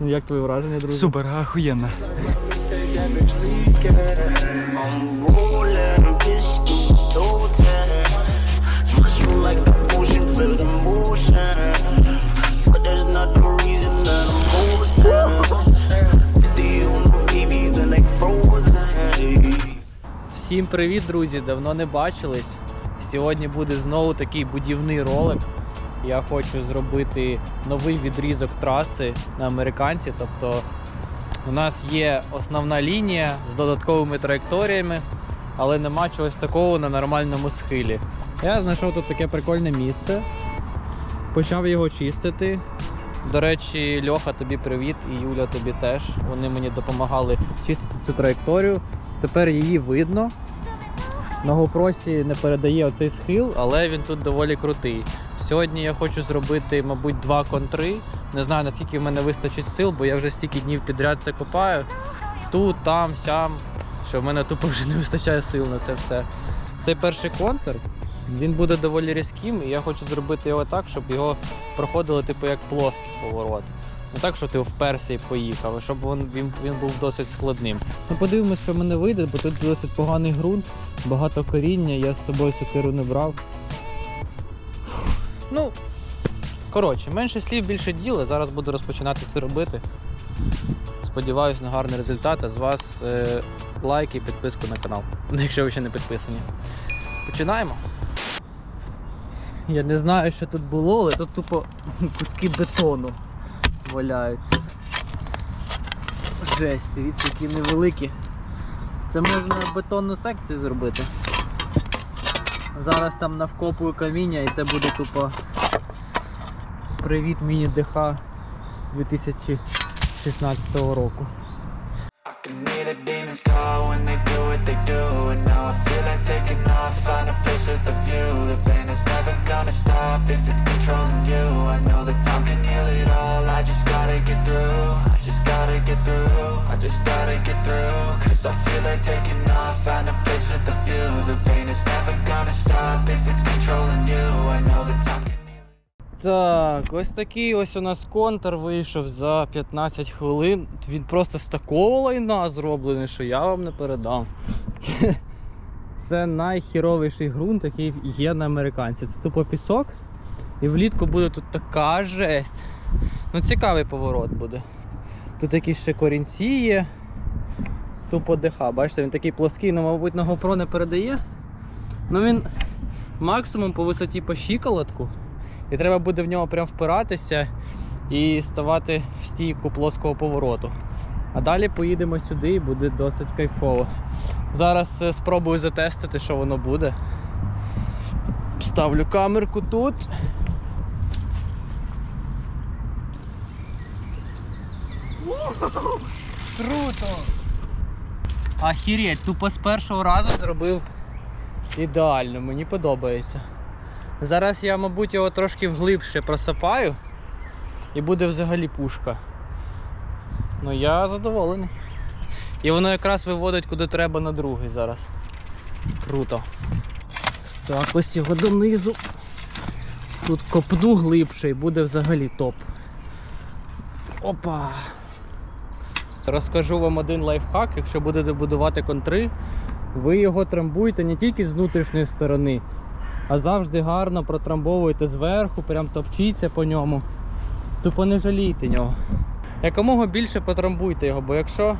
Ну, Як твої враження, друзі? Супер, frozen. Всім привіт, друзі! Давно не бачились. Сьогодні буде знову такий будівний ролик. Я хочу зробити новий відрізок траси на американці. Тобто у нас є основна лінія з додатковими траєкторіями, але нема чогось такого на нормальному схилі. Я знайшов тут таке прикольне місце. Почав його чистити. До речі, Льоха, тобі привіт, і Юля тобі теж. Вони мені допомагали чистити цю траєкторію. Тепер її видно. На GoPro не передає оцей схил, але він тут доволі крутий. Сьогодні я хочу зробити, мабуть, два контри. Не знаю, наскільки в мене вистачить сил, бо я вже стільки днів підряд це копаю. Тут, там, сям. Що в мене тупо вже не вистачає сил на це все. Цей перший контр, він буде доволі різким, і я хочу зробити його так, щоб його проходили, типу, як плоский поворот. Не так, що ти вперся і поїхав, а щоб він, він, він був досить складним. Ну, подивимось, що в мене вийде, бо тут досить поганий ґрунт, багато коріння, я з собою сокиру не брав. Ну, коротше, менше слів, більше діла. Зараз буду розпочинати це робити. Сподіваюсь на гарний результат, а з вас е, лайк і підписку на канал, якщо ви ще не підписані. Починаємо. Я не знаю, що тут було, але тут тупо куски бетону валяються. Жесть, дивіться, які невеликі. Це можна бетонну секцію зробити. Зараз там навкопую каміння і це буде тупо привіт міні-ДХ з 2016 року. The The if it's controlling can through, I just gotta get through Cause I feel like taking off, find a place with a view The pain is never gonna stop if it's controlling you I know that time Так, ось такий ось у нас контур вийшов за 15 хвилин. Він просто з такого лайна зроблений, що я вам не передам. Це найхіровіший ґрунт, який є на американці. Це тупо пісок. І влітку буде тут така жесть. Ну, цікавий поворот буде. Тут якісь ще корінці є. Тупо ДХ. Бачите, він такий плоский, ну, мабуть, на GoPro не передає. Ну він максимум по висоті по щиколотку. І треба буде в нього прям впиратися і ставати в стійку плоского повороту. А далі поїдемо сюди і буде досить кайфово. Зараз е, спробую затестити, що воно буде. Ставлю камерку тут. Круто! Ахіреть, тупо з першого разу зробив ідеально, мені подобається. Зараз я, мабуть, його трошки вглибше просапаю і буде взагалі пушка. Ну я задоволений. І воно якраз виводить куди треба на другий зараз. Круто. Так, ось його донизу. Тут копну глибше і буде взагалі топ. Опа! Розкажу вам один лайфхак, якщо будете будувати контри, ви його трамбуєте не тільки з внутрішньої сторони, а завжди гарно протрамбовуєте зверху, прям топчіться по ньому. Тупо не жалійте нього. Якомога більше потрамбуйте його, бо якщо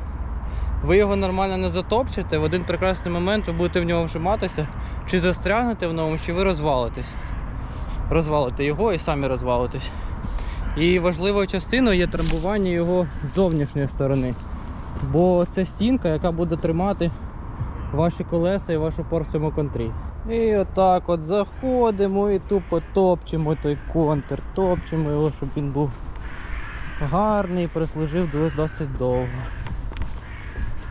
ви його нормально не затопчете, в один прекрасний момент ви будете в нього вжиматися, чи застрягнете в ньому, чи ви розвалитесь. Розвалите його і самі розвалитесь. І важливою частиною є трамбування його з зовнішньої сторони. Бо це стінка, яка буде тримати ваші колеса і ваш опор в цьому контрі. І отак от заходимо і тупо топчемо той контр, топчемо його, щоб він був гарний, і прислужив дос- досить довго.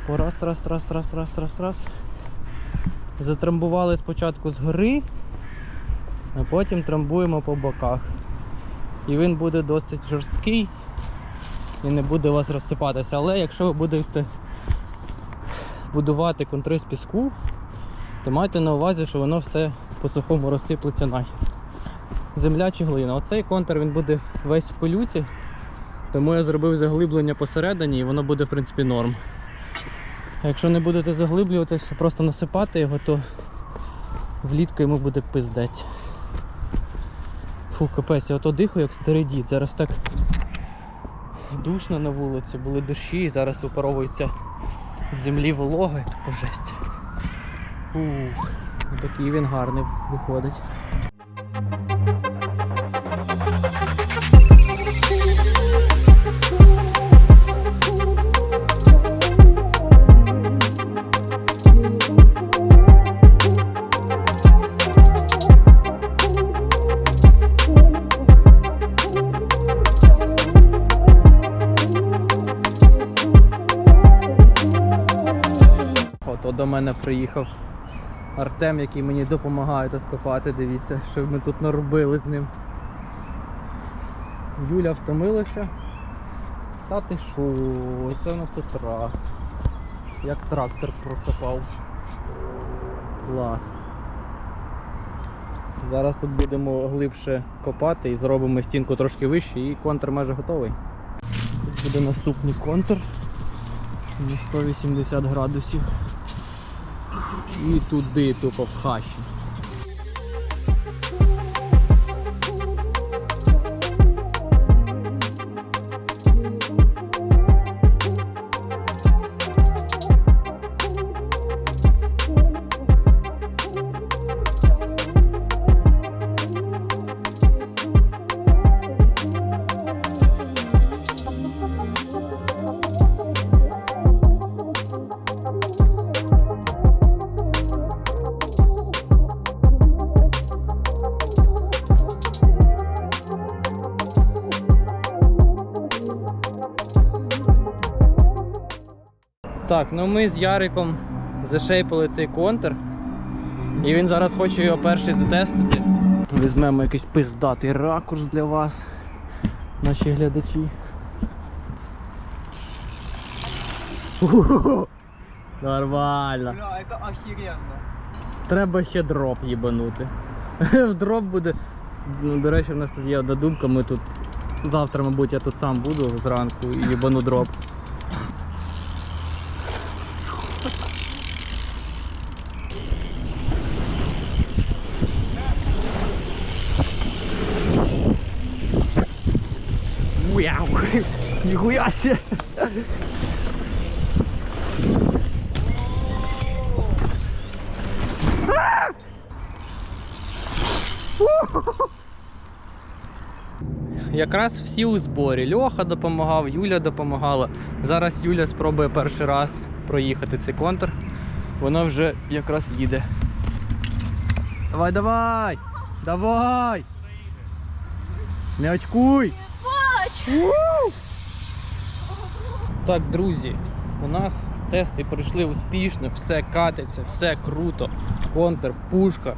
По раз, раз, раз, раз, раз, раз, раз. Затрамбували спочатку згори, а потім трамбуємо по боках. І він буде досить жорсткий і не буде у вас розсипатися. Але якщо ви будете будувати контри з піску, то майте на увазі, що воно все по сухому розсиплеться нахер. Земля чи глина. Оцей контур він буде весь в пилюці, Тому я зробив заглиблення посередині і воно буде в принципі норм. Якщо не будете заглиблюватися, просто насипати його, то влітку йому буде пиздець. Фу, капець, я ото дихаю, як старий дід. Зараз так душно на вулиці, були дощі, і зараз випаровується з землі волога, і тупо жесть. Ух, такий він гарний виходить. Приїхав Артем, який мені допомагає тут копати. Дивіться, що ми тут наробили з ним. Юля втомилася. Та ти шо, це у нас тут трак. Як трактор просипав. Клас. Зараз тут будемо глибше копати і зробимо стінку трошки вище і контур майже готовий. Тут буде наступний контур на 180 градусів. І туди тупо в хащі. Так, ну ми з Яриком зашейпали цей контур. І він зараз хоче його перший затестити. Візьмемо якийсь пиздатий ракурс для вас, наші глядачі. Нормально. Бля, это охеренно. Треба ще дроп їбанути. В дроп буде. Ну, до речі, в нас тут є одна думка, ми тут завтра, мабуть, я тут сам буду зранку і їбану дроп. Себе! Якраз всі у зборі. Льоха допомагав, Юля допомагала. Зараз Юля спробує перший раз проїхати цей контур. Воно вже якраз їде. Давай, давай! Давай! Не очкуй! У! Так, друзі, у нас тести пройшли успішно, все катиться, все круто. Контр, пушка.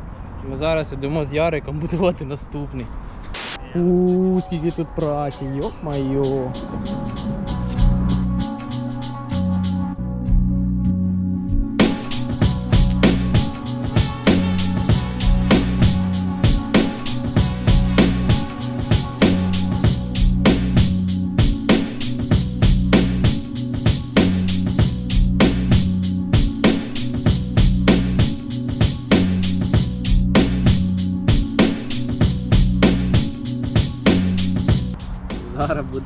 Ми зараз йдемо з Яриком будувати наступний. Ууу, скільки тут праці, йоп-майо.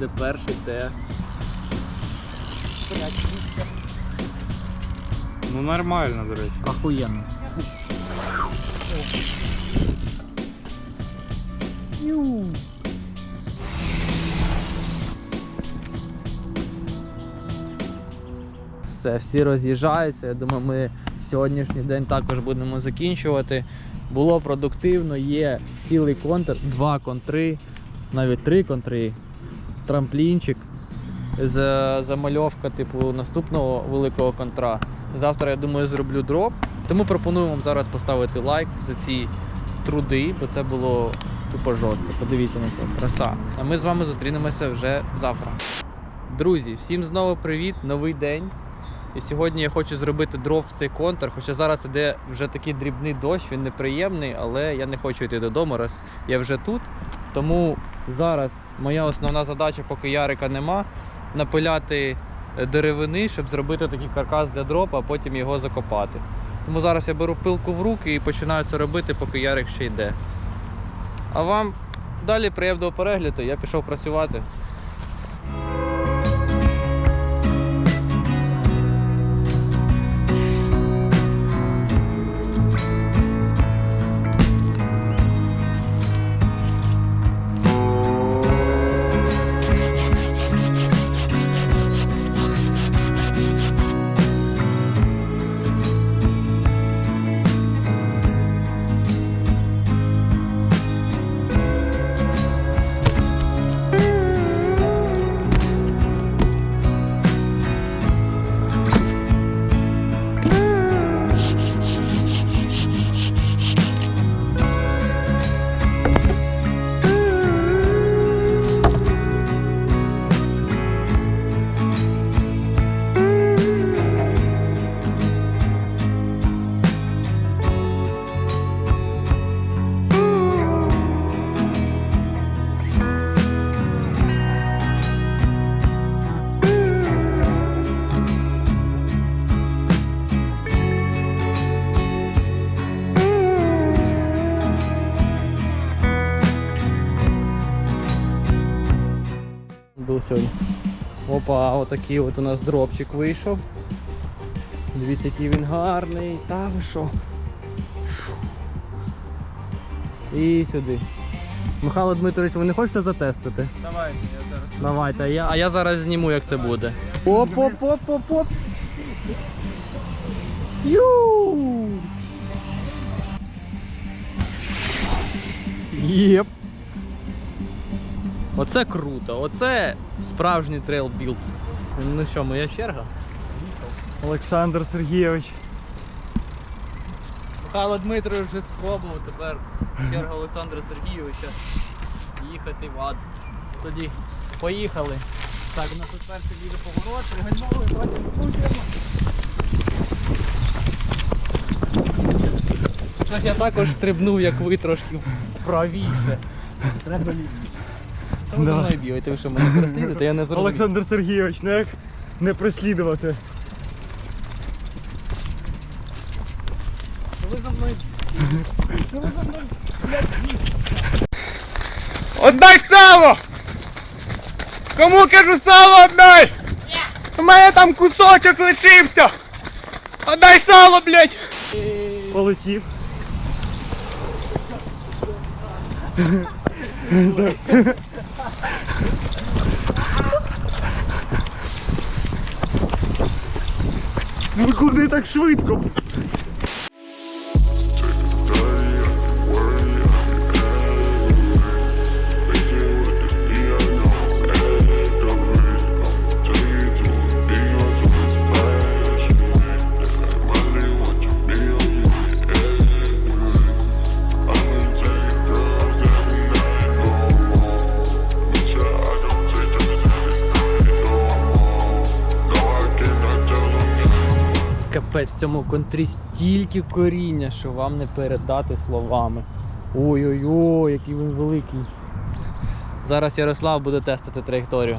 Буде перший тест. Ну нормально, до речі. Охуєнно. Все, всі роз'їжджаються. Я думаю, ми сьогоднішній день також будемо закінчувати. Було продуктивно, є цілий контр, два контри, навіть три контри, трамплінчик, замальовка типу наступного великого контра. Завтра, я думаю, зроблю дроп. Тому пропоную вам зараз поставити лайк за ці труди, бо це було тупо жорстко. Подивіться на це, краса. А ми з вами зустрінемося вже завтра. Друзі, всім знову привіт, новий день. І сьогодні я хочу зробити дров в цей контур, хоча зараз іде вже такий дрібний дощ, він неприємний, але я не хочу йти додому, раз я вже тут. Тому Зараз моя основна задача, поки Ярика нема, напиляти е, деревини, щоб зробити такий каркас для дропа, а потім його закопати. Тому зараз я беру пилку в руки і починаю це робити, поки Ярик ще йде. А вам далі приємного перегляду, я пішов працювати. Сьогодні. Опа, отакий от у нас дропчик вийшов. Дивіться, який він гарний. Та ви що? І сюди. Михайло Дмитрович, ви не хочете затестити? Давайте, я зараз. Давайте, а я, а я зараз зніму, як це буде. Оп-оп-оп-оп-оп. Ю! Єп. Оце круто, оце справжній трейл білд. Ну що, моя черга? Олександр Сергійович. Михайло Дмитрович вже спробував, тепер черга Олександра Сергійовича їхати в ад. Тоді поїхали. Так, у нас тут перший їде поворот, пригальмовує, потім. Щось я також стрибнув, як ви трошки правіше. Треба лівіше. Та ви за Да. мною ви що мене переслідуєте, я не зрозумів. Олександр Сергійович, ну як не преслідувати. Ви за мною Отдай сало! Кому кажу сало отдай! У мене там кусочок лишився! Отдай сало, блядь! Полетів. Ну куди так швидко? Цьому контрі стільки коріння, що вам не передати словами. Ой-ой-ой, який він великий. Зараз Ярослав буде тестити траєкторію.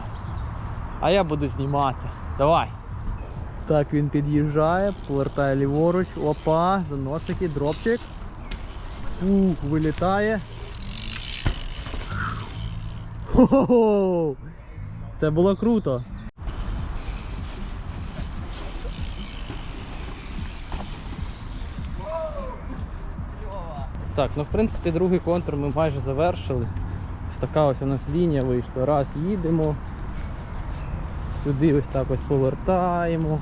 А я буду знімати. Давай. Так, він під'їжджає, повертає ліворуч. Опа, заносики, дропчик. Ух, вилітає. Хо-хо-хо! Це було круто. Так, ну в принципі другий контур ми майже завершили. Ось така ось у нас лінія вийшла. Раз їдемо. Сюди ось так ось повертаємо.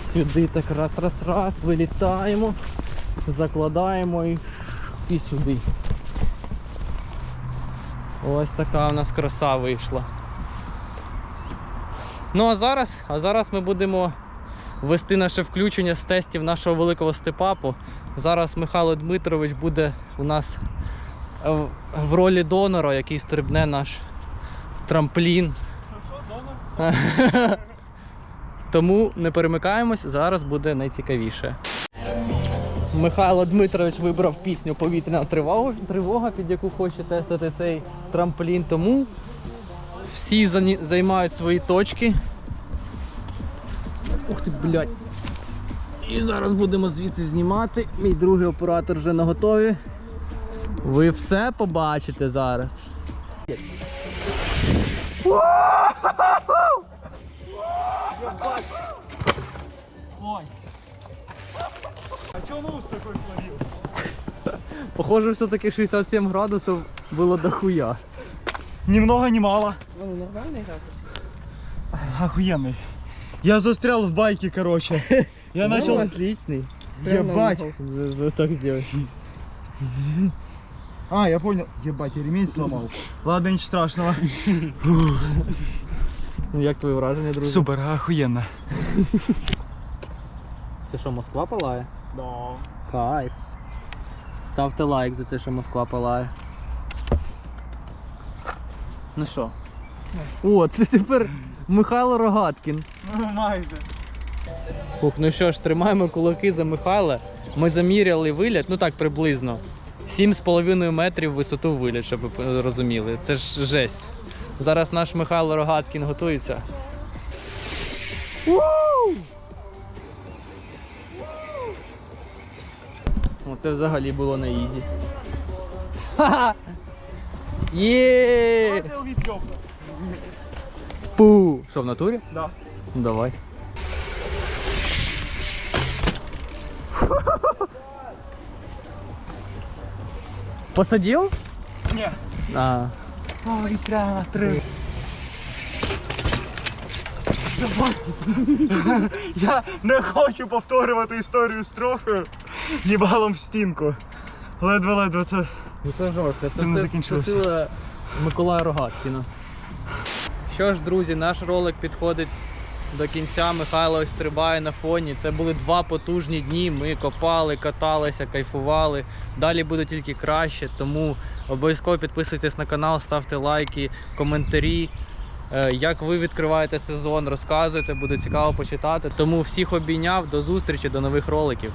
Сюди так раз, раз, раз, вилітаємо, закладаємо і, і сюди. Ось така у нас краса вийшла. Ну а зараз, а зараз ми будемо вести наше включення з тестів нашого великого степапу. Зараз Михайло Дмитрович буде у нас в- в ролі донора, який стрибне наш трамплін. Тому не перемикаємось, зараз буде найцікавіше. Михайло Дмитрович вибрав пісню Повітряна тривога, тривога, під яку хоче тестити цей трамплін. Тому всі займають свої точки. Ух ти, блядь. І зараз будемо звідси знімати. Мій другий оператор вже наготові. Ви все побачите зараз. Ой. А чё нос такой словил? Похоже, все-таки 67 градусів було дохуя. Ни много, ни мало. Ну, нормальний Охуенный. Я застрял в байке, короче. Я Ну, начал... отличный. Ебать. Вот так сделать. А, я понял. Ебать, я ремень сломал. Ладно, ничего страшного. Ну, Як твої враження, друзі? Супер, охуенно. Це що, Москва палає? Да. Кайф. Ставте лайк за те, що Москва палає. Ну що? О, це тепер Михайло Рогаткін. Ну, майже. Фух, ну що ж, тримаємо кулаки за Михайла. Ми заміряли виліт, ну так приблизно. 7,5 метрів висоту виліт, щоб ви розуміли. Це ж жесть. Зараз наш Михайло Рогаткін готується. Оце взагалі було на ізі. Ха-ха! Є! Пу! Що, в натурі? Да. Давай. Посадил? Не. А. Я не хочу повторювати історію з трохою. Їбалом в стінку. Ледве-ледве це. Ну це жорстко. Це, Цим не все- закінчилося. це сила Миколая Рогаткіна. Що ж, друзі, наш ролик підходить до кінця. Михайло ось стрибає на фоні. Це були два потужні дні. Ми копали, каталися, кайфували. Далі буде тільки краще. Тому обов'язково підписуйтесь на канал, ставте лайки, коментарі. Е, Як ви відкриваєте сезон, розказуйте, буде цікаво почитати. Тому всіх обійняв. До зустрічі, до нових роликів.